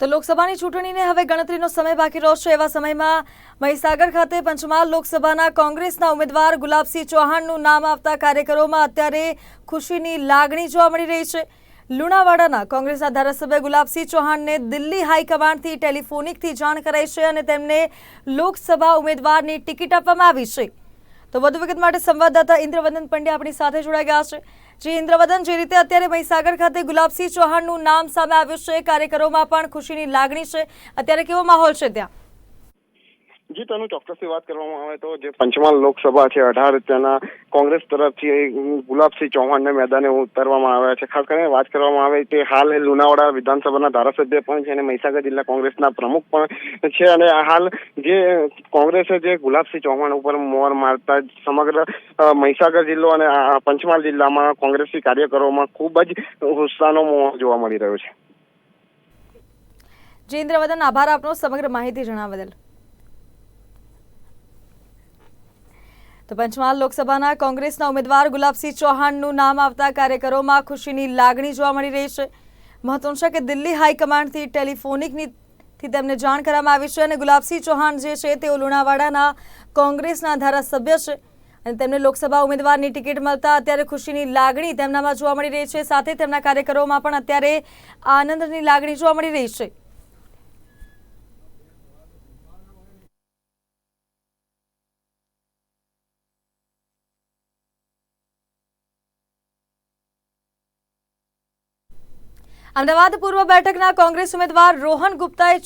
તો લોકસભાની ચૂંટણીને હવે ગણતરીનો સમય બાકી રહ્યો છે. એવા સમયમાં મહીસાગર ખાતે પંચમહાલ લોકસભાના કોંગ્રેસના ઉમેદવાર ગુલાબસિંહ ચૌહાણનું નામ આવતા કાર્યકરોમાં અત્યારે ખુશીની લાગણી જોવા મળી રહી છે. લુણાવાડાના કોંગ્રેસના ધારાસભ્ય ગુલાબસિંહ ચૌહાણને દિલ્હી હાઈકમાન્ડથી ટેલિફોનિકથી જાણ કરાઈ છે અને તેમને લોકસભા ઉમેદવારની ટિકિટ આપવામાં આવી છે. તો વધુ વિગત માટે સંવાદદાતા ઇન્દ્રવદન પંડ્યા આપણી સાથે જોડાઈ ગયા છે. જે ઇન્દ્રવદન, જે રીતે અત્યારે મહીસાગર ખાતે ગુલાબસિંહ ચૌહાણનું નામ સામે આવ્યું છે, કાર્યકરોમાં પણ ખુશીની લાગણી છે. અત્યારે કેવો માહોલ છે ત્યાં? જી તેનું ચોક્કસથી વાત કરવામાં આવે તો જે પંચમહાલ લોકસભા છે, અઢાર ત્યાંના કોંગ્રેસ તરફથી ગુલાબસિંહ ચૌહાણને મેદાને ઉતારવામાં આવ્યા છે. ખાસ કરીને વાત કરવામાં આવે કે હાલ લુણાવાડા વિધાનસભાના ધારાસભ્ય પણ છે અને મહીસાગર જિલ્લા કોંગ્રેસના પ્રમુખ પણ છે અને હાલ જે કોંગ્રેસે જે ગુલાબસિંહ ચૌહાણ ઉપર મોર મારતા સમગ્ર મહીસાગર જિલ્લો અને પંચમહાલ જિલ્લામાં કોંગ્રેસી કાર્યકરોમાં ખૂબ જ ઉત્સાહનો મોહર જોવા મળી રહ્યો છે. જે ઇન્દ્રવદન આભાર આપનો સમગ્ર માહિતી જણાવવા બદલ. તો પંચમહાલ લોકસભાના કોંગ્રેસના ઉમેદવાર ગુલાબસિંહ ચૌહાણનું નામ આવતા કાર્યકરોમાં ખુશીની લાગણી જોવા મળી રહી છે. મહત્વનું છે કે દિલ્હી હાઈકમાન્ડથી ટેલિફોનિકની થી તેમને જાણ કરવામાં આવી છે અને ગુલાબસિંહ ચૌહાણ જે છે તેઓ લુણાવાડાના કોંગ્રેસના ધારાસભ્ય છે અને તેમને લોકસભા ઉમેદવારની ટિકિટ મળતા અત્યારે ખુશીની લાગણી તેમનામાં જોવા મળી રહી છે. સાથે તેમના કાર્યકરોમાં પણ અત્યારે આનંદની લાગણી જોવા મળી રહી છે. અમદાવાદ પૂર્વ બેઠકના કોંગ્રેસ ઉમેદવાર રોહન ગુપ્તાએ